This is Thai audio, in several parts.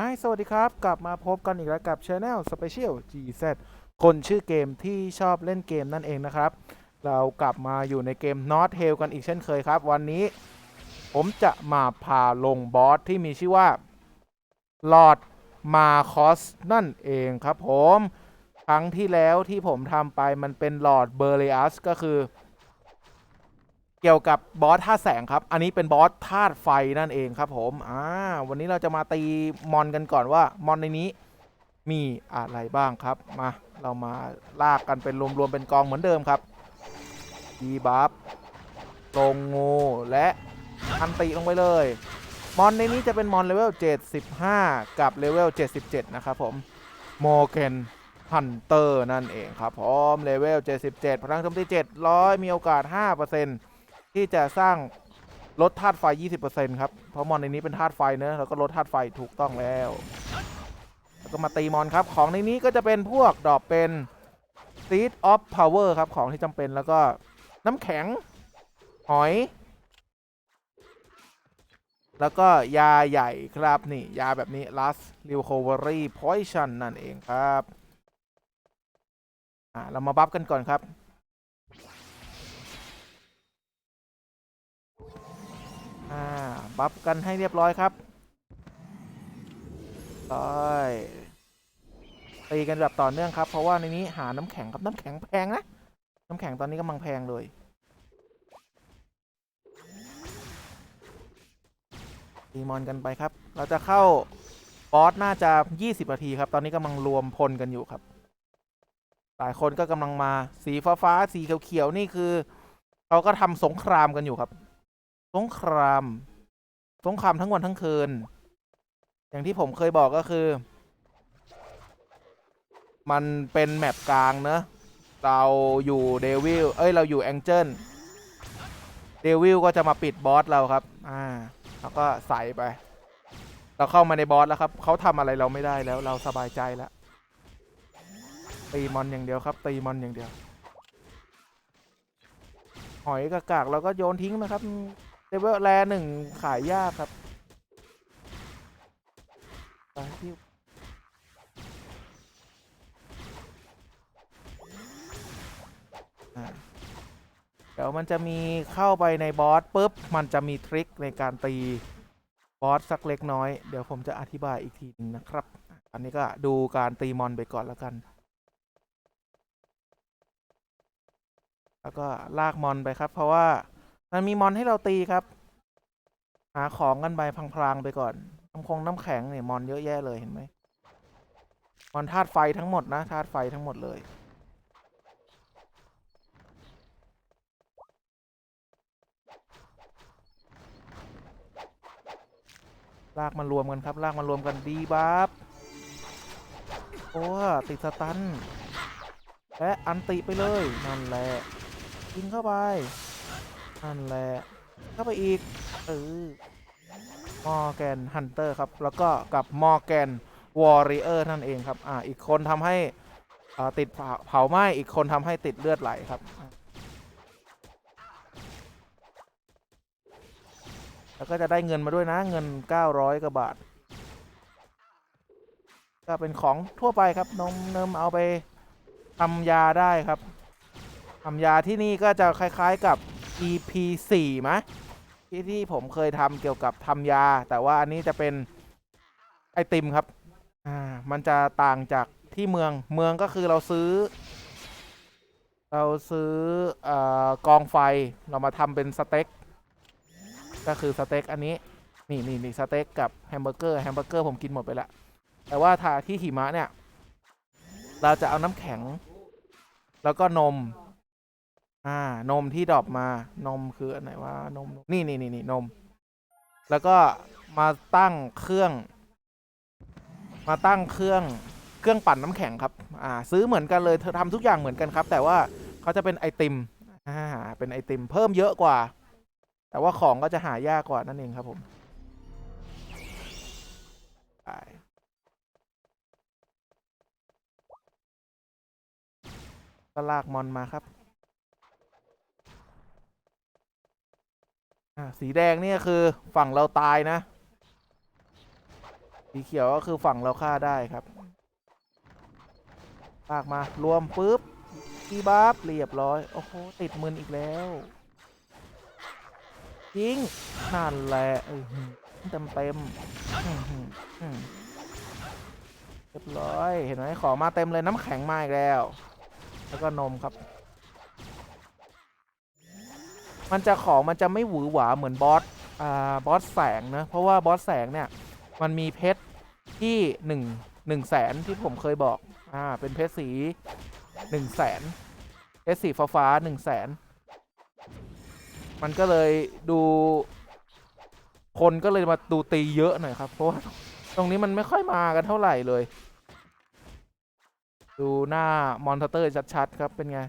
ฮสวัสดีครับ กลับมาพบกันอีกแล้วกับ Channel Special GZ คนชื่อเกมที่ชอบเล่นเกมนั่นเองนะครับ เรากลับมาอยู่ในเกม Not h a l กันอีกเช่นเคยครับ วันนี้ผมจะมาพาลงบอสที่มีชื่อว่า Lord Marcos นั่นเองครับผม ครั้งที่แล้วที่ผมทำไปมันเป็น Lord b e r l e u s ก็คือ เกี่ยวกับบอสธาแสงครับ อันนี้เป็นบอสธาตุไฟนั่นเองครับผม อ่า วันนี้เราจะมาตีมอนกันก่อนว่ามอนในนี้มีอะไรบ้างครับ มา เรามาลากกันเป็นรวมๆเป็นกองเหมือนเดิมครับดีบัฟลงงูและอันติลงไปเลย มอนในนี้จะเป็นมอนเลเวล 75 กับเลเวล 77 นะครับผมโมเกนฮันเตอร์นั่นเองครับผมเลเวล 77 พลังโจมตี700 มีโอกาส 5% ที่จะสร้างลดธาตุไฟ 20%ครับ เพราะมอนในนี้เป็นธาตุไฟเนอะแล้วก็ลดธาตุไฟถูกต้องแล้ว แล้วก็มาตีมอนครับ ของในนี้ก็จะเป็นพวกดอกเป็น Seed of Power ครับ ของที่จำเป็นแล้วก็น้ำแข็ง หอย แล้วก็ยาใหญ่ครับนี่ ยาแบบนี้ Last Recovery Poison นั่นเองครับ อ่า เรามาบัฟกันก่อนครับ อ่าบัฟกันให้เรียบร้อยครับร้อยตีกันแบบต่อเนื่องครับ เพราะว่าในนี้หาน้ำแข็งครับน้ำแข็งแพงนะ น้ำแข็งตอนนี้กำลังแพงเลย ตีมอนกันไปครับ เราจะเข้าบอสน่าจะ 20นาทีครับ ตอนนี้กำลังรวมพลกันอยู่ครับ หลายคนก็กำลังมาสีฟ้าฟ้าๆสีเขียวๆนี่คือ เขาก็ทำสงครามกันอยู่ครับ สงคราม สงครามทั้งวันทั้งคืน อย่างที่ผมเคยบอกก็คือ มันเป็นแมปกลางเนอะเราอยู่เดวิล เอ้ย เราอยู่แองเจิล เดวิลก็จะมาปิดบอสเราครับ อ่า แล้วก็ใส่ไป เราเข้ามาในบอสแล้วครับ เขาทำอะไรเราไม่ได้แล้ว เราสบายใจแล้ว ตีมอนอย่างเดียวครับ ตีมอนอย่างเดียว หอยกากากเราก็โยนทิ้งนะครับ เลเวลแรหนึ่งขายยากครับไปที่เดี๋ยวมันจะมีเข้าไปในบอสปุ๊บ มันจะมีทริคในการตีบอสสักเล็กน้อย เดี๋ยวผมจะอธิบายอีกทีนึงนะครับ อันนี้ก็ดูการตีมอนไปก่อนแล้วกัน แล้วก็ลากมอนไปครับ เพราะว่า มันมีมอนให้เราตีครับ หาของกันไปพลางๆไปก่อนน้ำคงน้ำแข็งเนี่ยมอนเยอะแยะเลยเห็นไหมมอนธาตุไฟทั้งหมดนะธาตุไฟทั้งหมดเลยลากมารวมกันครับลากมารวมกันดีบัฟโอ้ติดสตัน และอันติไปเลย นั่นแหละยิงเข้าไป นั่นแหละเข้าไปอีกเออมอร์แกนฮันเตอร์ครับ แล้วก็กับมอร์แกนวอริเออร์นั่นเองครับ อ่า อีกคนทำให้อ่าติดเผาไหม้ อีกคนทำให้ติดเลือดไหลครับ แล้วก็จะได้เงินมาด้วยนะ เงิน 900กว่าบาท ก็เป็นของทั่วไปครับ นมเนมเอาไปทำยาได้ครับทำยาที่นี่ก็จะคล้าย ๆกับ EP 4ไหมที่ที่ผมเคยทำเกี่ยวกับทำยา แต่ว่าอันนี้จะเป็นไอติมครับอ่ามันจะต่างจากที่เมืองเมืองก็คือเราซื้อ เราซื้อออกองไฟเรามาทำเป็นสเต็กก็คือสเต็กอันนี้นี่นี่นี่สเต็กกับแฮมเบอร์เกอร์แฮมเบอร์เกอร์ผมกินหมดไปล้วแต่ว่าถ้าที่หิมะเนี่ย เราจะเอาน้ำแข็ง แล้วก็นม อ่านมที่ดรอปมานมคืออันไหนว่านมนี่นี่นี่นี่นม แล้วก็มาตั้งเครื่อง มาตั้งเครื่องเครื่องปั่นน้ำแข็งครับ อ่า ซื้อเหมือนกันเลยเธอทำทุกอย่างเหมือนกันครับ แต่ว่าเขาจะเป็นไอติมอ่าเป็นไอติมเพิ่มเยอะกว่า แต่ว่าของก็จะหายากกว่านั่นเองครับผมไปก็ลากมอนมาครับ อ่าสีแดงเนี่ยคือฝั่งเราตายนะ สีเขียวก็คือฝั่งเราฆ่าได้ครับลากมารวมปุ๊บทีบัฟเรียบร้อย โอ้โห ติดมืนอีกแล้วยิงนั่นแหละเต็มเต็มเรียบร้อย เห็นไหมของมาเต็มเลยน้ำแข็งมาอีกแล้ว แล้วก็นมครับ มันจะของมันจะไม่หวือหวาเหมือนบอสอ่าบอสแสงนะเพราะว่าบอสแสงเนี่ยมันมีเพชรที่หนึ่งหนึ่งแสนที่ผมเคยบอกอ่าเป็นเพชรสีหนึ่งแสนเพชรสีฟ้าฟ้าหนึ่งแสนมันก็เลยดูคนก็เลยมาดูตีเยอะหน่อยครับ เพราะว่าตรงนี้มันไม่ค่อยมากันเท่าไหร่เลย ดูหน้ามอนสเตอร์ชัดๆครับเป็นไง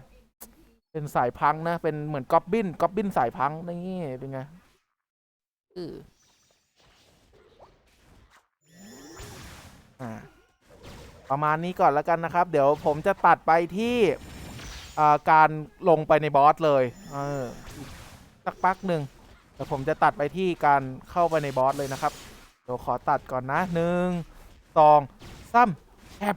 เป็นสายพังนะ เป็นเหมือนก๊อบบินก๊อบบินสายพังนี่เป็นไงอืออ่าประมาณนี้ก่อนแล้วกันนะครับ เดี๋ยวผมจะตัดไปที่อ่าการลงไปในบอสเลยเอออีกสักพักหนึ่งเดี๋ยวผมจะตัดไปที่การเข้าไปในบอสเลยนะครับ เดี๋ยวขอตัดก่อนนะหนึ่งสองสามแอบ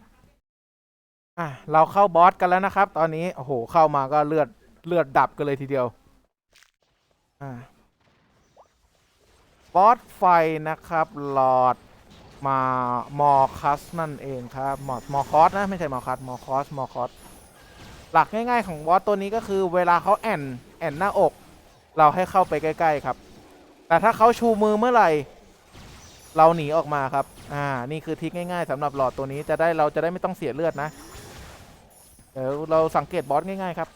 อะเราเข้าบอสกันแล้วนะครับ ตอนนี้โอ้โหเข้ามาก็เลือดเลือดดับกันเลยทีเดียวอ่าบอสไฟนะครับหลอดมามอคัสนั่นเองครับมอมอคอสนะไม่ใช่มอคัสมอคอสมอคอสหลักง่ายๆของบอสตัวนี้ก็คือเวลาเขาแอนแอนหน้าอก เราให้เข้าไปใกล้ๆครับ แต่ถ้าเขาชูมือเมื่อไหร่ เราหนีออกมาครับ อ่า นี่คือทริคง่ายๆสำหรับหลอดตัวนี้จะได้เราจะได้ไม่ต้องเสียเลือดนะ เดี๋ยวเราสังเกตบอสง่ายๆครับ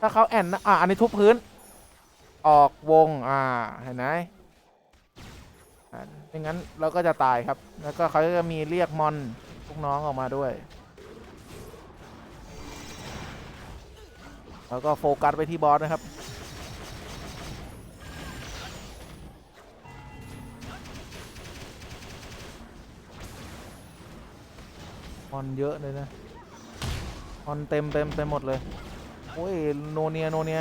ถ้าเขาแอนนะอ่าอันนี้ทุบพื้น ออกวงอ่าเห็นไหมอ่าไม่งั้นเราก็จะตายครับ แล้วก็เขาจะมีเรียกมอนลูกน้องออกมาด้วย แล้วก็โฟกัสไปที่บอสนะครับมอนเยอะเลยนะ มอนเต็มเต็มเต็มหมดเลย โอ้ย โนเนีย โนเนีย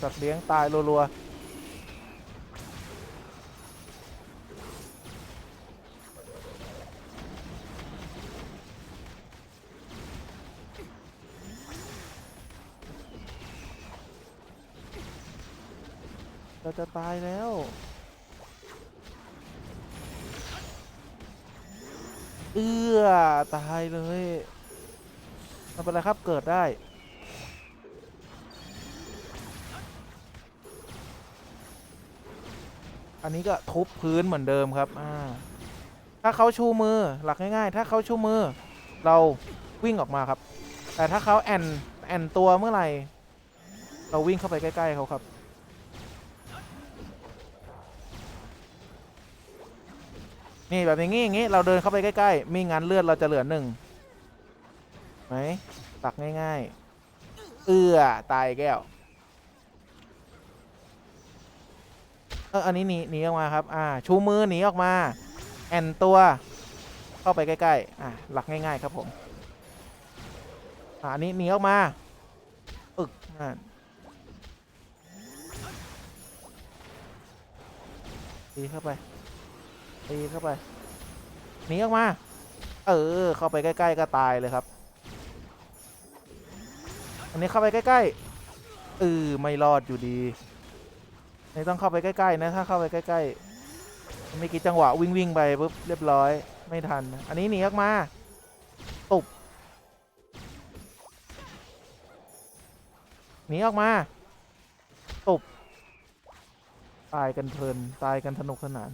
สัตว์เลี้ยงตายรัวๆเราจะตายแล้ว เอื้อตายเลยไม่เป็นไรครับเกิดได้ อันนี้ก็ทุบพื้นเหมือนเดิมครับอ่าถ้าเขาชูมือหลักง่ายๆ ถ้าเขาชูมือ เราวิ่งออกมาครับ แต่ถ้าเขาแอนแอนตัวเมื่อไหร่ เราวิ่งเข้าไปใกล้ ๆเขาครับ นี่แบบอย่างงี้อย่างงี้เราเดินเข้าไปใกล้ๆ มีงั้นเลือดเราจะเหลือหนึ่งไหมตักง่ายๆ เอื้อตายแก้ว เอออันนี้หนีหนีออกมาครับ อ่า ชูมือหนีออกมา แอนตัว เข้าไปใกล้ๆ อ่าหลักง่ายๆครับผม อ่าอันนี้หนีออกมา อึกอ่าตีเข้าไป ตีเข้าไปหนีออกมา เออ เข้าไปใกล้ๆก็ตายเลยครับ อันนี้เข้าไปใกล้ๆเออไม่รอดอยู่ดีนี่ต้องเข้าไปใกล้ๆนะถ้าเข้าไปใกล้ๆไม่กี่จังหวะวิ่งวิ่งไปปุ๊บเรียบร้อยไม่ทัน อันนี้หนีออกมาตุบหนีออกมาตุบตายกันเพลินตายกันสนุกสนาน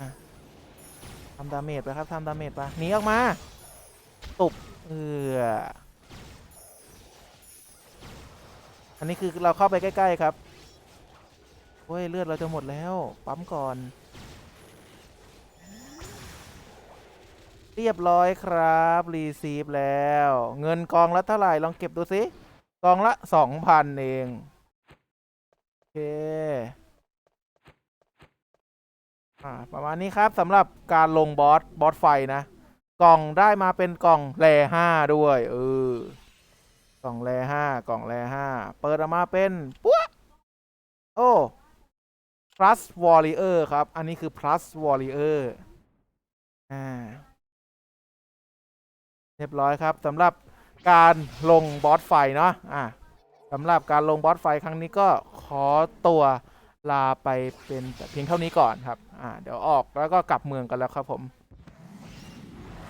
อะทำดาเมจไปครับทำดาเมจไปหนีออกมาตุบเอออันนี้คือเราเข้าไปใกล้ ๆ ครับโอ้ยเลือดเราจะหมดแล้ว ปั๊มก่อน เรียบร้อยครับ รีซีฟแล้ว เงินกองละเท่าไหร่ ลองเก็บดูสิ กองละสองพันเอง โอเค อ่าประมาณนี้ครับสำหรับการลงบอสบอสไฟนะ กล่องได้มาเป็นกล่องแร่ห้าด้วยเออกล่องแร่ห้ากล่องแร่ห้าเปิดออกมาเป็นปุ๊ะโอ้ plus warrior ครับ อันนี้คือ plus warrior อ่าเรียบร้อยครับสำหรับการลงบอสไฟเนาะอะสำหรับการลงบอสไฟครั้งนี้ก็ขอตัว ลาไปเป็นแต่เพียงเท่านี้ก่อนครับ อ่า เดี๋ยวออกแล้วก็กลับเมืองกันแล้วครับผม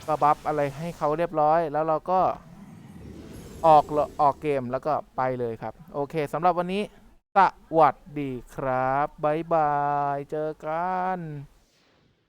ก็บัฟอะไรให้เขาเรียบร้อย แล้วเราก็ออกออกเกมแล้วก็ไปเลยครับ โอเคสำหรับวันนี้สวัสดีครับ บ๊ายบาย เจอกัน